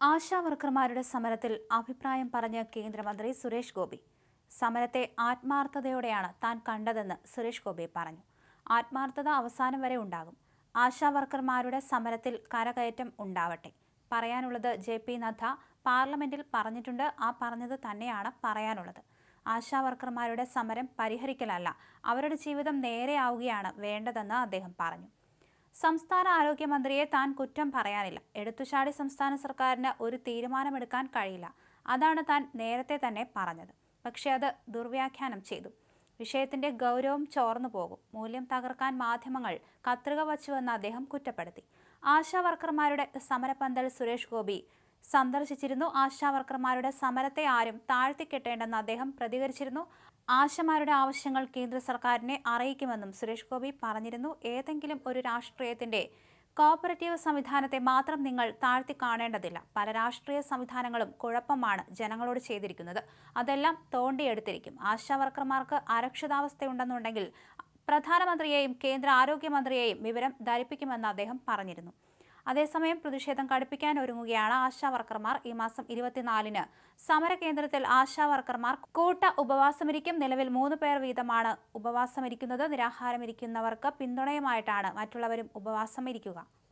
ആശാ വർക്കർമാരുടെ സമരത്തിൽ അഭിപ്രായം പറഞ്ഞ കേന്ദ്രമന്ത്രി സുരേഷ് ഗോപി. സമരത്തെ ആത്മാർത്ഥതയോടെയാണ് താൻ കണ്ടതെന്ന് സുരേഷ് ഗോപി പറഞ്ഞു. ആത്മാർത്ഥത അവസാനം വരെ ഉണ്ടാകും. ആശാവർക്കർമാരുടെ സമരത്തിൽ കരകയറ്റം ഉണ്ടാവട്ടെ. പറയാനുള്ളത് ജെ പി നദ്ദ പാർലമെന്റിൽ പറഞ്ഞിട്ടുണ്ട്. ആ പറഞ്ഞത് തന്നെയാണ് പറയാനുള്ളത്. ആശാവർക്കർമാരുടെ സമരം പരിഹരിക്കലല്ല. അവരുടെ ജീവിതം നേരെയാവുകയാണ് വേണ്ടതെന്ന് അദ്ദേഹം പറഞ്ഞു. സംസ്ഥാന ആരോഗ്യമന്ത്രിയെ താൻ കുറ്റം പറയാനില്ല. എടുത്തുചാടി സംസ്ഥാന സർക്കാരിന് ഒരു തീരുമാനമെടുക്കാൻ കഴിയില്ല. അതാണ് താൻ നേരത്തെ തന്നെ പറഞ്ഞത്. പക്ഷേ അത് ദുർവ്യാഖ്യാനം ചെയ്തു. വിഷയത്തിന്റെ ഗൗരവം ചോർന്നു പോകും. മൂല്യം തകർക്കാൻ മാധ്യമങ്ങൾ കത്രിക വച്ചുവെന്ന് അദ്ദേഹം കുറ്റപ്പെടുത്തി. ആശാ വർക്കർമാരുടെ സമരപന്തൽ സുരേഷ് ഗോപി സന്ദർശിച്ചിരുന്നു. ആശാവർക്കർമാരുടെ സമരത്തെ ആരും താഴ്ത്തിക്കെട്ടേണ്ടെന്ന് അദ്ദേഹം പ്രതികരിച്ചിരുന്നു. ആശമാരുടെ ആവശ്യങ്ങൾ കേന്ദ്ര സർക്കാരിനെ അറിയിക്കുമെന്നും സുരേഷ് ഗോപി പറഞ്ഞിരുന്നു. ഏതെങ്കിലും ഒരു രാഷ്ട്രീയത്തിന്റെ കോപ്പറേറ്റീവ് സംവിധാനത്തെ മാത്രം നിങ്ങൾ താഴ്ത്തി കാണേണ്ടതില്ല പല രാഷ്ട്രീയ സംവിധാനങ്ങളും കുഴപ്പമാണ് ജനങ്ങളോട് ചെയ്തിരിക്കുന്നത്. അതെല്ലാം തോണ്ടിയെടുത്തിരിക്കും. ആശാവർക്കർമാർക്ക് അരക്ഷിതാവസ്ഥയുണ്ടെന്നുണ്ടെങ്കിൽ പ്രധാനമന്ത്രിയെയും കേന്ദ്ര ആരോഗ്യമന്ത്രിയെയും വിവരം ധരിപ്പിക്കുമെന്ന് അദ്ദേഹം പറഞ്ഞിരുന്നു. അതേസമയം പ്രതിഷേധം കടുപ്പിക്കാൻ ഒരുങ്ങുകയാണ് ആശാ വർക്കർമാർ ഈ മാസം ഇരുപത്തിനാലിന്. സമരകേന്ദ്രത്തിൽ ആശാ വർക്കർമാർ കൂട്ട ഉപവാസമിരിക്കും. നിലവിൽ മൂന്ന് പേർ വീതമാണ് ഉപവാസമിരിക്കുന്നത്. നിരാഹാരമിരിക്കുന്നവർക്ക് പിന്തുണയുമായിട്ടാണ് മറ്റുള്ളവരും ഉപവാസമിരിക്കുക.